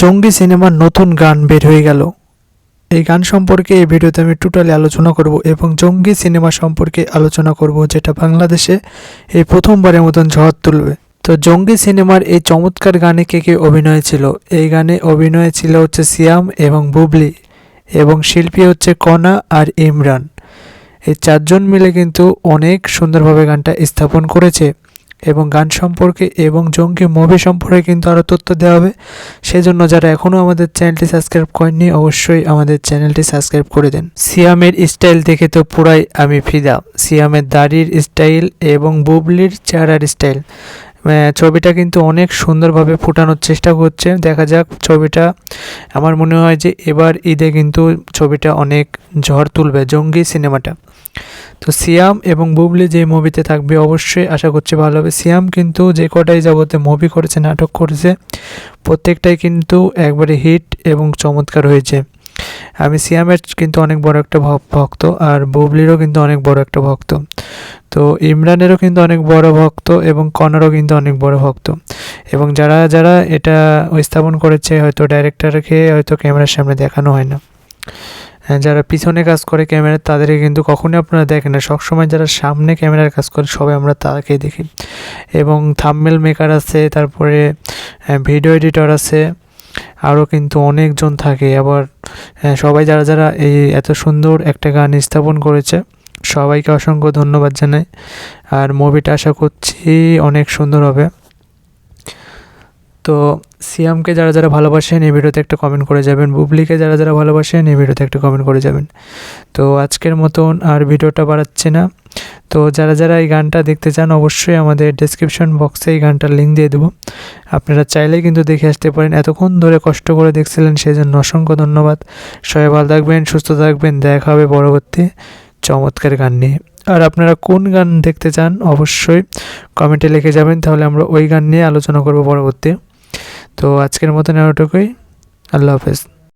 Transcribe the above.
জঙ্গি সিনেমার নতুন গান বের হয়ে গেল। এই গান সম্পর্কে এই ভিডিওতে আমি টোটালি আলোচনা করব এবং জঙ্গি সিনেমা সম্পর্কে আলোচনা করব যেটা বাংলাদেশে এই প্রথমবারের মতন ঝড় তুলবে। তো জঙ্গি সিনেমার এই চমৎকার গানে কে কে অভিনয় ছিল? এই গানে অভিনয় ছিল হচ্ছে সিয়াম এবং বুবলি এবং শিল্পী হচ্ছে কণা আর ইমরান। এই চারজন মিলে কিন্তু অনেক সুন্দরভাবে গানটা স্থাপন করেছে। এবং গান সম্পর্কে এবং জঙ্গি মুভি সম্পর্কে কিন্তু আরও তথ্য দেওয়া হবে। সেজন্য যারা এখনও আমাদের চ্যানেলটি সাবস্ক্রাইব করেননি, অবশ্যই আমাদের চ্যানেলটি সাবস্ক্রাইব করে দেন। সিয়ামের স্টাইল দেখে তো পুরাই আমি ফিদা। সিয়ামের দাড়ির স্টাইল এবং বুবলির চেহারার স্টাইল। ছবিটা কিন্তু অনেক সুন্দরভাবে ফুটানোর চেষ্টা করছে। দেখা যাক ছবিটা, আমার মনে হয় যে এবার ঈদে কিন্তু ছবিটা অনেক ঝড় তুলবে জঙ্গি সিনেমাটা। তো সিয়াম এবং বুবলি যে মুভিতে থাকবে, অবশ্যই আশা করছি ভালো হবে। সিয়াম কিন্তু যে কটাই যাবতে মুভি করেছে, নাটক করেছে, প্রত্যেকটাই কিন্তু একবারে হিট এবং চমৎকার হয়েছে। আমি সিয়ামের কিন্তু অনেক বড় একটা ভক্ত আর বুবলিরও কিন্তু অনেক বড় একটা ভক্ত। তো ইমরানেরও কিন্তু অনেক বড় ভক্ত এবং কনারও কিন্তু অনেক বড় ভক্ত। এবং যারা যারা এটা স্থাপন করেছে, হয়তো ডাইরেক্টরকে হয়তো ক্যামেরার সামনে দেখানো হয় না। যারা পিছনে কাজ করে ক্যামেরা তাদেরকে কিন্তু কখনোই আপনারা দেখেন না। সবসময় যারা সামনে ক্যামেরার কাজ করে সবাই আমরা তাকে দেখি। এবং থাম্বনেল মেকার আছে তারপরে ভিডিও এডিটর আছে আরও কিন্তু অনেকজন থাকে। আবার হ্যাঁ, সবাই যারা যারা এই এত সুন্দর একটা গান স্থাপন করেছে সবাইকে অসংখ্য ধন্যবাদ জানাই। আর মুভিটা আশা করছি অনেক সুন্দর হবে। তো সিয়ামকে যারা যারা ভালোবাসেন, এই ভিডিওতে একটা কমেন্ট করে যাবেন। বুবলিকে যারা যারা ভালোবাসেন, এই ভিডিওতে একটা কমেন্ট করে যাবেন। তো আজকের মতন আর ভিডিওটা বাড়াচ্ছে না। তো যারা যারা এই গানটা দেখতে চান, অবশ্যই আমাদের ডেসক্রিপশন বক্সে এই গানটার লিঙ্ক দিয়ে দেবো। আপনারা চাইলেই কিন্তু দেখে আসতে পারেন। এতক্ষণ ধরে কষ্ট করে দেখছিলেন সেই জন্য অসংখ্য ধন্যবাদ। সবাই ভালো থাকবেন, সুস্থ থাকবেন। দেখা হবে পরবর্তী চমৎকার গান নিয়ে। আর আপনারা কোন গান দেখতে চান, অবশ্যই কমেন্টে লিখে যাবেন। তাহলে আমরা ওই গান নিয়ে আলোচনা করব পরবর্তী। তো আজকের মতন এতটুকুই। আল্লাহ হাফেজ।